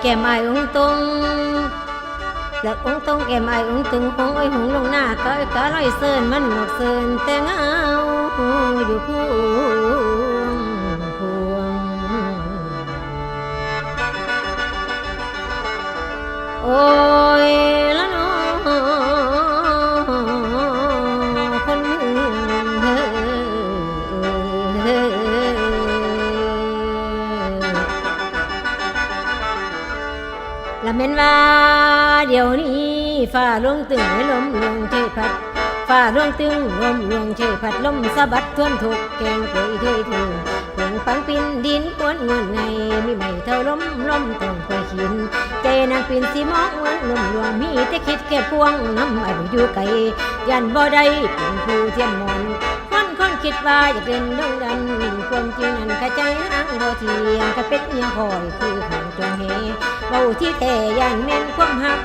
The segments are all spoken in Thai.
แก้มอาองตรงแล้วองตรงแก้มอาองค์ตึงหงไอ้ยหงลงหน้าก็ไอ้กะลอยเซินมันหมกเซินแต่เงาอยู่คู่โอ้ย ว่าเดี๋ยวนี้ฟ้าลงตึงลมลงเทพัดฟ้าลงตึงลมลงเทพัดลมสะบัดท่วนทุกแกงเกยเทยถึงเพิ่งปังปินดินกวนเงินไงมีไม่เท่าลมลมต้องคอยขินใจนางปินสีมองวันลมลวงมีแต่คิดแก่พวงน้ำอายุอยู่ไกลยันบ่ได้เป็นผู้เทียมมน คนคนคิดว่าอยากเล่นเรื่องดันความจริงนั้นเข้าใจนางบ่เทียงก็เป็นเอียงคอยคือของจงเฮเบาที่แท้ยันแม่นความหัก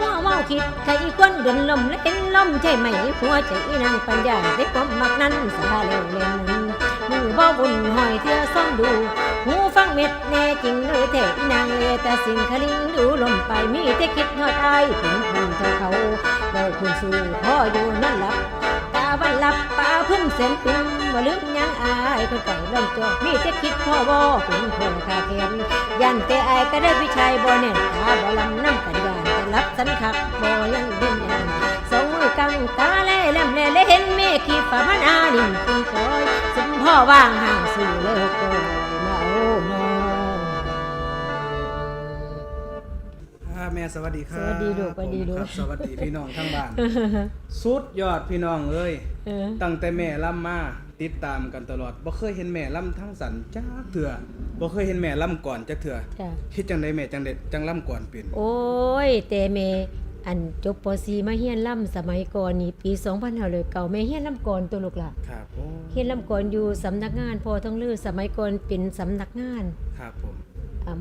มัวเมาคิดใครคนเดินลมและเป็นลมใช่ไหมหัวใจนางปัญญาได้ความมักนั้นสาเร็วเล่นมือบ่บุญหอยเทื่อซ่อมดูหูฟังเม็ดแน่จริงเลยเทนางเลแต่สิ่งคลิงดูลมไปมีแต่คิดฮอดอายถึงคุณเท่าเขาเบาคุณสู่พ่ออยู่นั่นหลับ วันหลับป้าพึ่งเส้นพึ่งว่าลืมยังอายคนไก่ลมตัวมีแต่คิดพ่อบ่คุณคนคาเข็มยันแต่อายก็ได้พิชัยบ่เน่นตาบ่ลำน้ำกันยานแต่รับสันขักบ่ยังเด่นยันสองมือกังตาแล่แลมแล่และเห็นเมฆขีฟ้าพนาดินคุณคอยสมพ่อว่างหา สวัสดีครับสวัสดีลูกสวัสดีลูก ผมครับสวัสดีพี่น้องทั้งบ้าน สุดยอดพี่น้องเอ้ยเออ ตั้งแต่แม่ล่ำมาติดตามกันตลอดบ่เคยเห็นแม่ล่ำทั้งสันจักเถื่อบ่เคยเห็นแม่ล่ำก่อนจักเถื่อจ้ะคิดจังไดแม่จังเด็ดจังล่ำก่อนเป็นโอ้ย แต่แม่อันจบป .4 มาเฮียนล่ำสมัยก่อนนี่ปี2500เก่าแม่เฮียนล่ำก่อนตัวลูกล่ะครับโอ้เฮียนล่ำก่อนอยู่สำนักงานพอท้องลือสมัยก่อนเป็นสำนักงาน ครับผมอ่า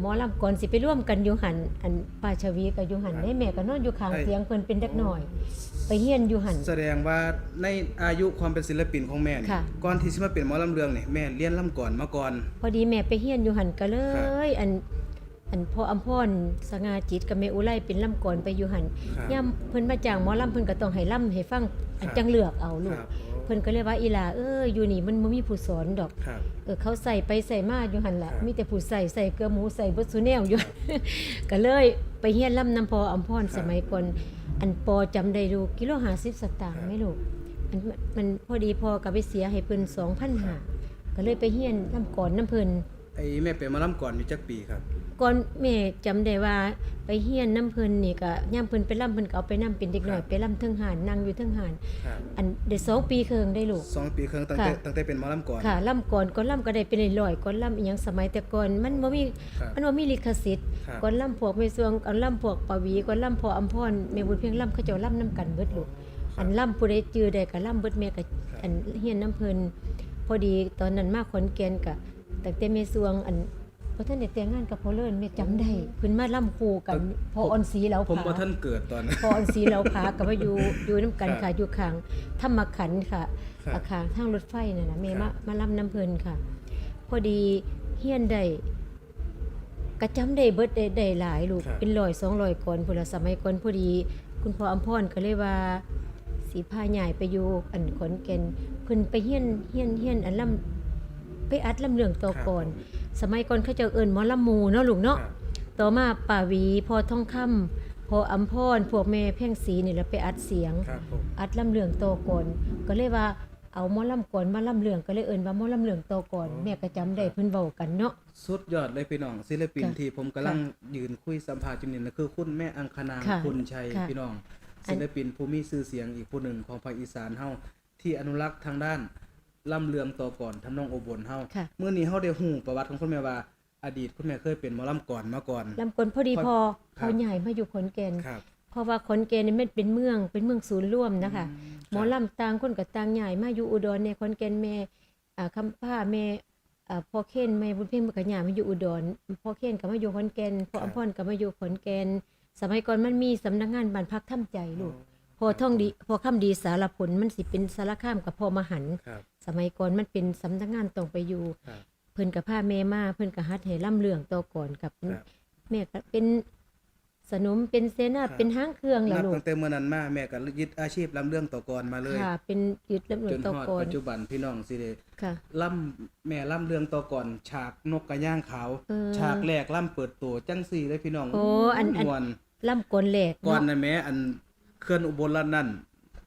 หมอล่ำก่อนสิไปร่วมกันอยู่หันอันป้าชวีกับอยู่หันครับได้แม่ก็นอนอยู่ข้างไอ้เตียงเพิ่นเป็นเด็กน้อย ไปเฮียนอยู่หันแสดงว่าในอายุความเป็นศิลปินของแม่นี่ค่ะก่อนที่สิมาเป็นหมอลำเรืองนี่แม่เรียนล่ำก่อนมาก่อน พอดีแม่ไปเฮียนอยู่หันก็เลครับยอันอันพ่ออำพรสง่าจิตกับแม่อุไรเป็นล่ำก่อนไปอยู่หันครับย่ำเพิ่นมาจ้างหมอล่ำเพิ่นก็ต้องให้ล่ำให้ฟังอันครับจังเลือกเอาลูคกรับ เพิ่นก็เลยว่าอีหลาเอออยู่นี่มันบ่มีผู้สอนดอกครับ เออเขาใส่ไปใส่มาอยู่หั่นล่ะครับ มีแต่ผู้ใส่ใส่เกลือหมูใส่เบิดซุแนวอยู่ ก็เลยไปเฮียนล่ำน้ำพออำพรสมัยก่อนอันปอจำได้ดูกิโล50สตางค์ไหม่ลูกอันมันพอดีพอก็ไปเสียให้เพิ่น2,500ก็เลยไปเฮียนน้ำก่อนน้ำเพิ่นไอ้แม่เป็นหมอลำก่อนอยู่จักปีครับ ก่อนแม่จำได้ว่าไปเฮียนน้ำเพิ่นนี่ก็ย่ามเพิ่นไปล่ำเพิ่นก็เอาไปนํเป็นเด็กน้อยครับไปล่ำเทิงหานนั่งอยู่เทิงหานครับอันได้สองปีครึ่งได้ลูกสองปีครึ่งตั้งแต่ค่ะตั้งแต่เป็นหมอลำก่อนค่ะล่ำก่อนก่อนล่ำก็ได้เป็นร้อยๆก่อนล่ำอีหยังสมัยแต่ก่อนมันบ่มีครับมันบ่มีลิขสิทธิ์ครับก่อนล่ำพวกแม่สวงก่อนล่ำพวกปวีก่อนล่ำพออำพรแม่บุญเพียงล่ำเขาเจ้าล่ำนํกันเบิดลูกอันล่ำผู้ใดจื้อได้ก็ล่ำเบิดแม่ก็อันเฮียนน้ำเพิ่นพอดีตอนนั้นมาขอนแก่นก็ตั้งแต่แม่สวงอัน บ่ทันได้แต่งงานกับพ่อเลิศแม่จำได้เพิ่นมาล่ำคู่กันพอออนสีแล้วผมผาว่าท่านเกิดตอนนั้นพออันสีเราพากับว่าอยู่อยู่น้ำกันครับค่ะอยู่ข้างธรรมขันธ์ค่ะครับอาคารทางรถไฟน่ะนะเมครัมาบมารับน้ำเพลินค่ะ พอดีเฮียนได้กระจำได้เบิดได้ได้หลายลูกครับเป็นร้อยสองร้อยก่อนพุ่นละสมัยก่อนพอดี คุณพ่ออำพรก็เลยว่าสีผ้าใหญ่ไปอยู่อันขอนแก่นเพิ่นไปเฮียนเฮียนเฮียนอันลำไปอัดลำเรื่องต่อก่อน สมัยก่อนเขาเจะเอิ้นหมอลำหมูเนาะลูกเนาะครับต่อมาป่าหวีพอท่องคำพออัมพรพวกแม่เพ่งสีนี่แล้วไปอัดเสียงครับผมอัดลำเลืองโตก่อนก็เลยว่าเอาหมอลำก่อนมาลำเลืองก็เลยเอิ้นว่าหมอลำเลืองโตก่อนแม่ก็จำได้เพิ่นเว้ากันเนาะสุดยอดเลยพี่น้องศิลปินค่ะที่ผมกำลังยืนคุยสัมภาษณ์จุดนี้นะคือคุณแม่อังคณาค่ะคุณชัยค่ะพี่น้องอันศิลปินผู้มีชื่อเสียงอีกผู้หนึ่งของภาคอีสานเฮาที่อนุรักษ์ทางด้าน ล่ำเลืองต่อก่อนทำนองอบนเฮาค่ะเมื่อนี้เฮาได้ฮู้ประวัติของคุณแม่ว่า อดีตคุณแม่เคยเป็นหมอลำก่อนมาก่อนลำก่อนพอดีพอคพรับอใหญ่มาอยู่ขอนแก่นครับเพราะว่าขอนแก่นนี่มันเป็นเมืองเป็นเมืองศูนย์รวมนะคะหมอลำต่างคนกับต่างใหญ่มาอยู่อุดรในขอนแก่นแม่อ่าคำผ้าแม่อ่าพ่อเคนแม่บุญเพ่งมันก็ย้ายมาอยู่อุดรพ่อเคนก็มาอยู่ขอนแก่นพ่ออำพรก็มาอยู่ขอนแก่นสมัยก่อนมันมีสำนักงานบ้านพักถ้ำใจลูกพอท่องดีพอคำดีสารผลมันสิเป็นสารข้ามกับพ่อมหันต์ครับ สมัยก่อนมันเป็นสำนักงานต้องไปอยู่ครับเพิ่นกับผ้าแม่มาเพิ่นกับฮัดให้ล่ำเรื่องต่อก่อนกับครับแม่ก็เป็นสนมเป็นเสนาครับเป็นห้างเครื่องล่ะนับลูกตั้งแต่เมื่อนั้นมาแม่ก็ยึดอาชีพลำเรื่องต่อกรมาเลยค่ะ เป็นยึดลำหนุจนนตะฮอดกอนปัจจุบันพี่น้องสิได้ค่ะล่ำแม่ล่ำเรื่องต่อก่อน ฉากนกกระย่างขาวเออฉากแรกล่ำเปิดตัวจังสี่เลยพี่น้องโอ้อันอันม่วนล่ำกลแหลกก่อนเนาะนะแม่อันเคลื่อนอุบลรัตน์นั่น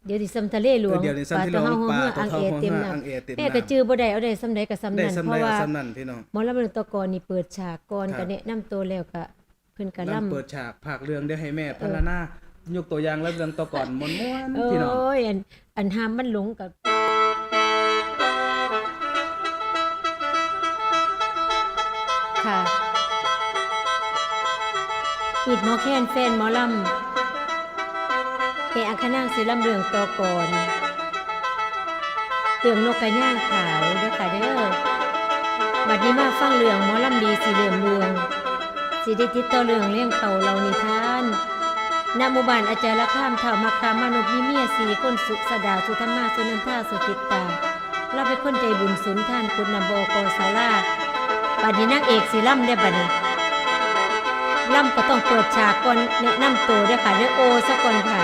เดี๋ยวที่ซ้ำทะเลหลวงเดี๋ยวในซ้ำที่เราปลาปลาตะตัวเฮาเท่าหัวหัวอังเอเต็มอังน้ำเอเต็มแม่ก็น้ำจื้อบ่ได้เอาได้ซ้ำใดก็ซ้ำได้นั้นซ้ำเพใดราะว่าก็ซ้ำนั่นพี่น้องหมอลำเรื่องตะกอนนี่เปิดฉากก่อนครัก็บแนะนำตัวแล้วก็เพิ่นก็ล่ำล่ำเปิดฉากภาคเรื่องได้ให้แม่พรรณนายกตัวอย่างแล้วเรื่องต่อก่อนม่วนๆโอ้พี่น้องยอันอันห้ามมันหลงกับค่ะอีดหมอแคนแฟนหมอลำ เออังคณางศิลำเรืองตอกอนเตืองนกกระย่างขาวเด้อค่ะเด้อบัดนี้มาฟังเรื่องหมอลำดีสีเหลืองเรืองสิได้ติดต่อเรื่องเลี้ยงเขาเรานิทานณหมู่บ้านอาจารย์ละข้ามเท่ามาคามานพมีเมียสี่คนสุสดาสุธรรมาสุนันทาสุจิตตาเราเป็นคนใจบุญสุนท่านคุณนำบอกศาลาบัดนี้นางเอกสีล่ำได้บัดนี้ล่ำก็ต้องเปิดฉากก่อนแนะนำตัวด้วยค่ะเด้อโอสักก่อนค่ะ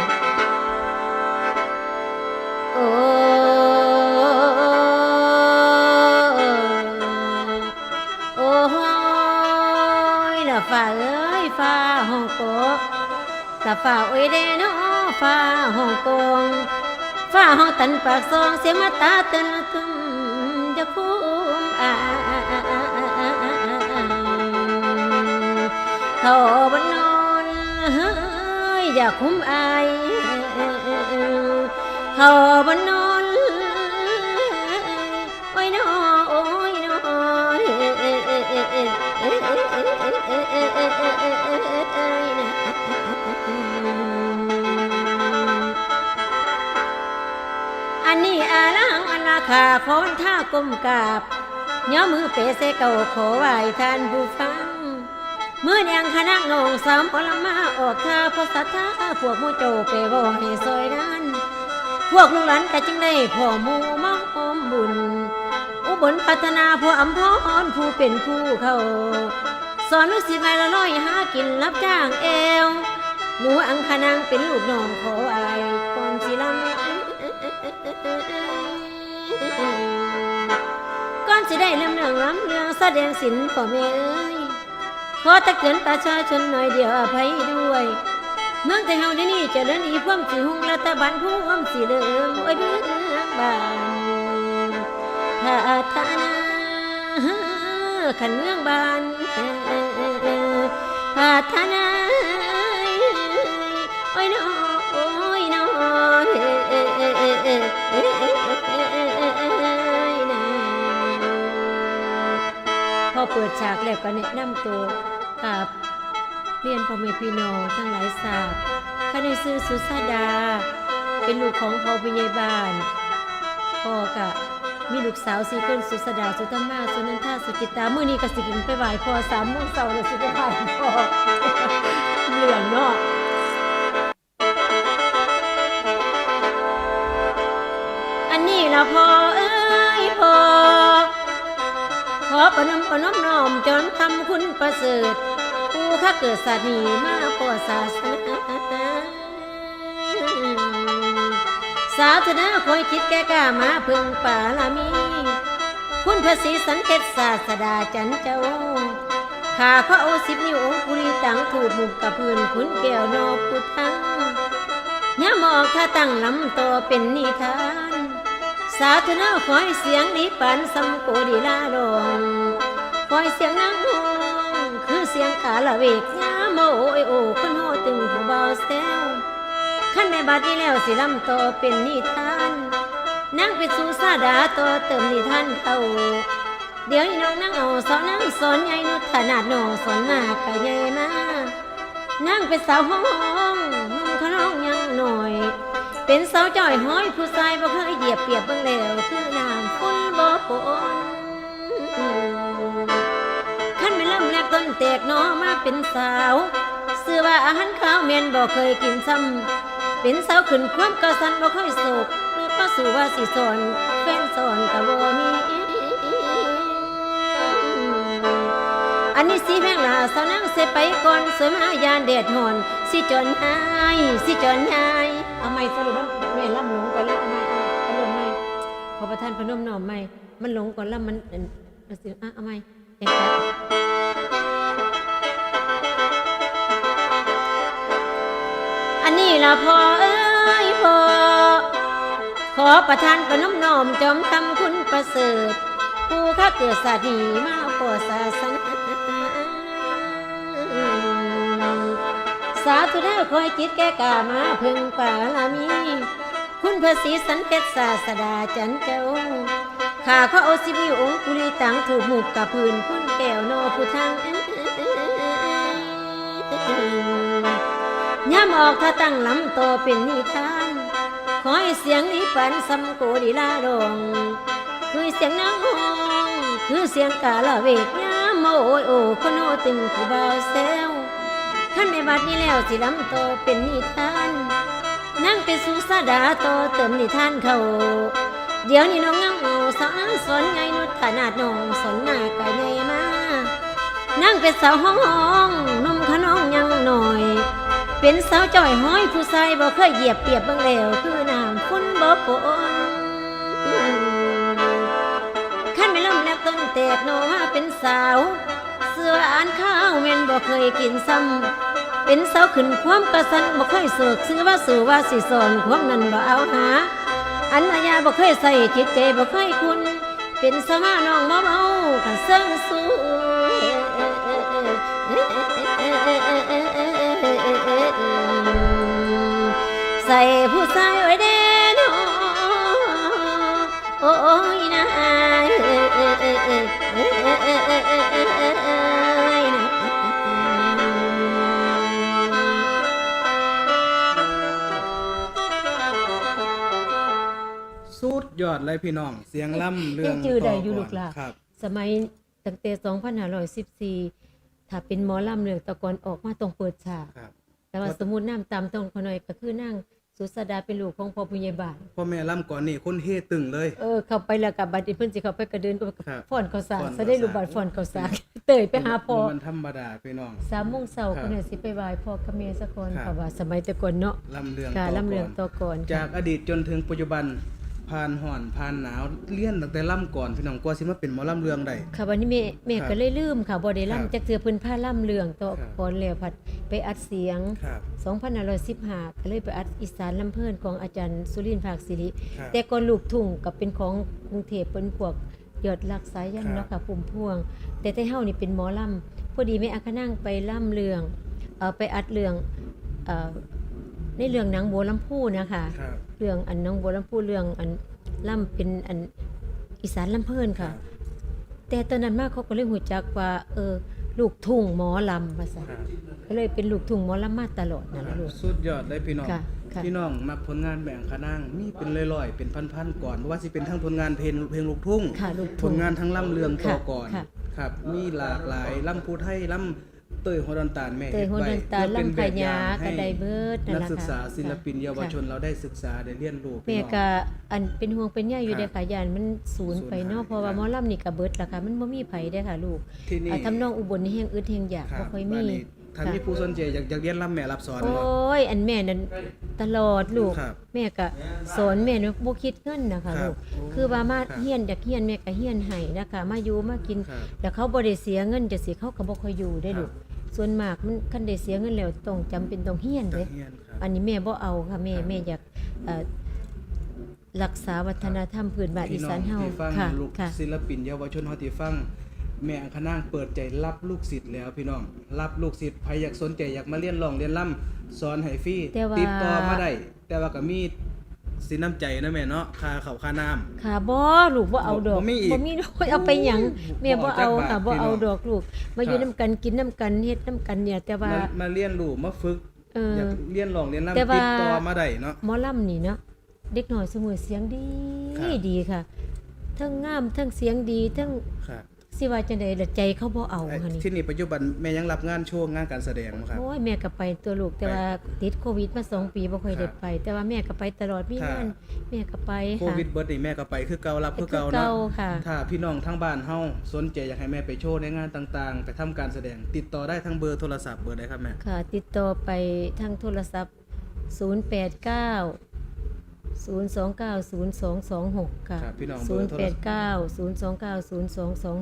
โอ้ยละฟ้าเอ้ยฟ้าห้องโกตาฝ่าโอ้ยเดนอฝ่าห้องกงฝ่าห้องตันปากซองเสียมาตาเตือนกึมจะคุ้มอาเขาบนนอนเฮ้ยอย่าคุ้มอาย เขาบนนอนโอ้ยนอโอ้ยนออันนี้อาลังอันราคาคอนท่ากลมกาบย้อมือเปเสเก่าขอไหวท่านผู้ฟังเมื่อยังคณะนองสามพลมาออกท่าพสัทธาพวกมูโจเปโวให้ซอยนั้น พวกลูกหลานก็จึงได้พ่อมูมองอมบุญ อุบลพัฒนาผู้อำพรผู้เป็นผู้เขาสอนลูกศิษย์ไว้ละร้อยหากินรับจ้างเอวหนูอังคณางเป็นลูกน้องขออายก่อนสิลำก่อนสิได้เริ่มเรื่องรำเรื่องแสดงศิลป์พ่อแม่เอ้ยขอตะเกินประชาชนหน่อยเดียวอภัยด้วย เมืองแต่เฮาที่นี่เจะเลินอีความสิหุงรัฐบาลผู้อ้อมสิเลิมโอ้ยเบื้องบานพัฒนาขันเมืองบานพัฒนาโอ้ยน้อโอ้ยน้อพอเปิดฉากแล้วก็แนะนำตัวกับ เรียนพ่อแม่พี่น้องทั้งหลายทราบข้าในซื้อสุสาดา เป็นลูกของพ่อพิยายบ้านพ่อกะมีลูกสาวสี่คนสุสาดาสุธรรมาสุนันทาสุจิตาเมื่อนี้ก็สิกินไปไหว้พ่อสามโมงเช้าเลยสิไปไหว้พ่อเหลืองเนาะอันนี้ละพ่อเอ้ยพ่อขอประนมประนมน้อมจนทำคุณประเสริฐ ข้าเกิดศานีมาพอศาสนาสาธนาคอยคิดแก่กล้ามาพึงป่าลามี คุณพระศรีสันเกตศาสดาจันเจ้าขาเขาเอสิบนิ้วองคุรีตังถูกมุกกับพื้นคุณแก้วนอพุทังย่ามอกถ้าตั้งลำต่อเป็นนิทาน สาธนาคอยเสียงดีปันสัมโกดีลาลงคอยเสียงนางห้องคือเสียงกาละเวกยามโมโอยโอคนโหตึงผู้เบาแซวขั้นในบัดนี้แล้วสิลำต่อเป็นนิทานนางเป็นสุสาดาต่อเติมนิทานเขาเดี๋ยวนี้น้องนั่งเอาสอนนั่งสอนใหญ่นุถนาดน้องสอนมากกะใหญ่มานางเป็นสาวห้องนุ่งขน้องยังหน่อย เป็นสาวจ้อยห้อยผู้ชายบ่เคยเหยียบเปียบเบิ่งแล้วคือน้ำฝุ่นบ่ปน ต้นแตกหนอมาเป็นสาวซื้อว่าอาหารข้าวเมนบ่เคยกินซ้ำเป็นสาวขึ้นความกระสันบ่ค่อยโศกนึกว่าสู่ว่าสิสอนแฟนสอนก็บ่มีอันนี้สีแพงลาสาวนั่งเสไปก่อนสวยมายานแดดหอนสิจนหายสิจนหายเอาไม่สรุปว่าแม่ล่ำหลงก่อนแล้วเอาไม่เอาเอาลงไม่ขอประทานพนมหน้อมไม่มันหลงก่อนแล้วมันเอิ่นเอาสิอ่เอาไม่เอง ละพ่อเอ้ยพ่อ ขอประทานประนมน้อมจอมทำคุณประเสริฐ ผู้ข้าเกิดศาสนีมาปอศาสนาสาธุเด้อคอยจิตแก่กามาพึงป่าลามี คุณพระศรีสันเพชรศาสดาจันเจ้าข้าขอเอาสิบิองค์กุลีตังถูกหมุกกับพื้นคุณแก้วโนผู้ทาง ย่ำออกถ้าตั้งลำโตเป็นนิทาน ขอให้เสียงนี้ปันสำโกดีลาดงคือเสียงนางห้องคือเสียงกาละเวกยามโอยโอคนโอตึงผู้บ่าวแซวท่านในบัดนี้แล้วสิลำโตเป็นนิทาน นั่งเป็นสุสาดาโตเติมนิทานเขาเดี๋ยวนี้น้องเงาสาวนั้นสนไงนุชขนาดน้องสนหน้าไก่ใหญ่มานั่งเป็นสาวห้องห้องนมขน้องยังหน่อย เป็นสาวจ่อยห้อยผู้ชายบ่เคยเหยียบเปียบเบิ่งแล้วคือน้ำคุณบ่ปนขั้นไม่ล่มแล้วต้นแตกโนมาเป็นสาว เสื้ออ่านข้าวแม่นบ่เคยกินซ้ำเป็นสาวขึ้นความกระสันบ่เคยเสือกซื้อว่าสู่ว่าสิสอนความนั้นบ่เอาหา อันมายาบ่เคยใส่จิตใจบ่เคยคุณเป็นสมาน้องบ่เมากันเซิงสู้ ใส่ผู้ชายไว้เด่นโอ้ยนะนะสุดยอดเลยพี่น้อง เสียงล่ำเรื่องยังจือได้อยู่ลูกหลานครับ สมัยตั้งแต่2514 ถ้าเป็นหมอลำเรื่องตะกอนออกมาต้องเปิดฉาก ครับ แต่ว่าสมมุติน้ำตามต้องขน่อยก็คือนั่ง สุสดาเป็นลูกของพ่อผู้ใหญ่บ้านพ่อแม่ล่ำก่อนนี่คนเฮตึงเลย เออเข้าไปแล้วกับบัดนี้เพิ่นสิเข้าไปก็เดินก็ครับฟ้อนข้าวสารฟ้อนข้าวสารซะได้ลูกบาดฟ้อนข้าวสารเตยไปหาพ่อมันธรรมดาพี่น้อง สามโมงเช้าครับคนน่ะสิไปไหว้พ่อกับแม่สักคนครับ เพราะว่าสมัยแต่ก่อนเนาะล่ำเรื่องค่ะต่อลำเรื่องต่อก่อนจากค่ะอดีตจนถึงปัจจุบัน ผ่านห่อนผ่านหนาวเลี้ยนตั้งแต่ล่ำก่อนพี่น้องกว่าสิมาเป็นหมอล่ำเรื่องได้ค่ะวันนี้แม่แม่ครับก็เลยลืมค่ะบ่ได้ครับล่ำจักเทื่อเพิ่นพาล่ำเรื่องต่อครับก่อนแล้วพัดไปอัดเสียงครับ2515ก็เลยไปอัดอีสานลำเพิ่นของอาจารย์สุรินทร์ภาคศิริครับแต่ก่อนลูกทุ่งก็เป็นของกรุงเทพเป็นพวกยอดรักสายยันครับเนาะค่ะปุ่มพวง แต่แต่เฮานี่เป็นหมอลำพอดีแม่อาคนั่งไปล่ำเรื่องเอ่อไปอัดเรื่องเอ่อ ในเรื่องหนังโบลำพูนะคะ ครับ เรื่องอันหนังโบลำพูเรื่องอันล่ำเป็นอันอีสานลำเพิ่นค่ะแต่ตอนนั้นมาเขาก็เลยหูจักว่า เออ ลูกทุ่งหมอลำว่าซั่นครับก็เลยเป็นลูกทุ่งหมอลำมาตลอดนั่นครัล่ะบลูก สุดยอดเลยพี่น้อง ค่ะค่ะ พี่น้องมักผลงานแบ่งคณะมีเป็นร้อยๆเป็นพันๆก่อนบ่ว่าสิเป็นทั้งผลงานเพลงเพลงลูกทุ่ง ค่ะ ลูกผทุ่ง ลงานทั้งล่ำเรืองต่อค่ะก่อนค่ะ ครับ มีหลากหลายล่ำพูไทยล่ำ เตยโฮดอนตาลแม่เตยโฮดอนตาลเฮ็ดไว้ลำพญาเพื่อเป็นแบบอย่างให้กระไดเบิดนั่นนักล่ะศึกษาค่ะศิลปินค่ะเยาวชนเราได้ศึกษาได้เรียนรู้แม่พี่น้อง ก็อันเป็นห่วงเป็นใยอยู่ครับได้ค่ะยานมันศูนย์ศูนย์ไปเนาะหายเพราะว่าครับหมอลำนี่ก็เบิดล่ะค่ะ มันบ่มีไผได้อค่ะลูกที่นี่ อ่าทำนองอุบลนี่แฮงอึดแฮงอยากครับ่บค่อยบ้ามีนนี้ถ้ามีผู้สนใจอยากอยากเรียนล่ำแม่รับสอนโอเนาะ้ยอันแม่นั้นตลอดลูก ครับแม่ก็สอนแม่เนาะบ่คิดเงินนะคะครับลูกโอ้คือว่ามาครับเฮียนอยากเฮียนแม่ก็เฮียนให้นะคะมาอยู่มากินครับ แล้วเขาบ่ได้เสียเงินจะสิเขาก็บ่ค่อยอยู่ได้ลูก ครับ ส่วนมากมันคันได้เสียเงินแล้วต้องจำเป็นต้องเฮียนก็เด้เรียนครับ อันนี้แม่บ่เอาค่ะแม่ครับแม่อยากเอ่อรักษาวัฒนธรรมพื้นบ้านอีพี่น้สาอนงเฮาที่ฟังค่ะลูกค่ะ ศิลปินเยาวชนเฮาที่ฟัง แม่อังคณางเปิดใจรับลูกศิษย์แล้วพี่น้อง รับลูกศิษย์ใครอยากสนใจอยากมาเรียนร้องเรียนร่ำสอนให้ฟรีแต่ว่า ติดต่อมาได้แต่ว่าก็มี สินน้ำใจนะแม่เนาะค่าข้าวค่าน้ำ ค่ะบ่ลูกบ่เอาดอกบ่มีอีกบ่มีดอกเอาไปหยังแม่บ่เอาบ่เอาจัค่ะกบ่บาทเอาพี่น้องดอกลูก มาอยู่ครับนํกันกินนํกันเฮ็ดนํกันเนี่ย แต่ว่า มามาเรียนรู้มาฝึกเอออ ยากเรียนร้องเรียนร่ำแต่ว่าติดต่อมาได้เนาะ หมอลำนี่เนาะเด็กน้อยสมือเสียงดีครับ ดีค่ะทั้งงามทั้งเสียงดีทั้ง ครับ สิว่าจังได๋ละใจเขาบ่เอาไอ้หั่นนี่ที่นี่ปัจจุบันแม่ยังรับงานโชว์งานการแสดงบ่ครับโอ้ยแม่ก็ไปตัวลูกแต่ไปว่าติดโควิดมาสองปีบ่ค่อยได้ครับไป แต่ว่าแม่ก็ไปตลอดมีค่ะงานแม่ก็ไปโคค่ะวิดเบิดนี่แม่ก็ไปคือเก่ารับคือคือเก่าเก่าเนาะค่ะถ้าพี่น้องทางบ้านเฮาสนใจอยากให้แม่ไปโชว์ในงานต่างๆ ไปทำการแสดง ติดต่อได้ทางเบอร์โทรศัพท์เบอร์ใดครับแม่ค่ะติดต่อไปทางโทรศัพท์ 089 029 0226 ค่ะ ครับพี่น้องเบอร์โทรศัพท์ 089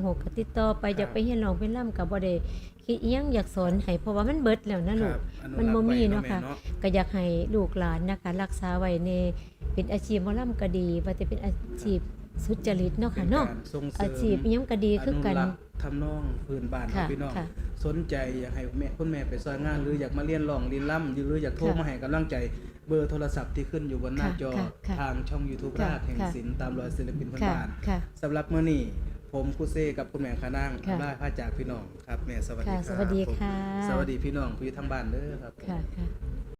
029 0226ก็ติดต่อไปครับอยากไปเฮ็ดร้องเป็นล่ำก็บ่ได้คิดอิหยังอยากสอนให้เพราะว่ามันเบิดแล้วนะลูคกรับอนุมันรักบ่ษ์ไว้มีเนาะแม่ค่ะเนาะก็อยากให้ลูกหลานนะคะ รักษาไว้ในเป็นอาชีพหมอลำก็ดีว่าจะเป็นอาชีพสุจริตเนาะค่ะเนาะ ป็กรส่งเสริอามชีพอิหยังก็ดีคือกันนุรัษ์ทำนองพื้นบ้านค่ะเนาะพี่น้อง ค่ะสนใจอยากให้แม่คุณแม่ไปซอยงาน หรืออยากมาเรียนร้องเรียนล่ำหรืออยากโทรค่ะมาให้กำลังใจ เบอร์โทรศัพท์ที่ขึ้นอยู่บนหน้าค่ะจอค่ะค่ะทางช่อง YouTube ค่ะราชแห่งค่ะศิลป์ตามรอยศิลปินพื้นค่ะบ้านค่ะสำหรับมื้อนี้ผมคุเซกับคุณแม่ขานางค่ะ ได้พาจากพี่น้องครับแม่สวัสดีค่ะ ครับสวัสดีผมค่ะสวัสดีพี่น้องผู้อยู่ทางบ้านเด้อครับค่ะค่ะ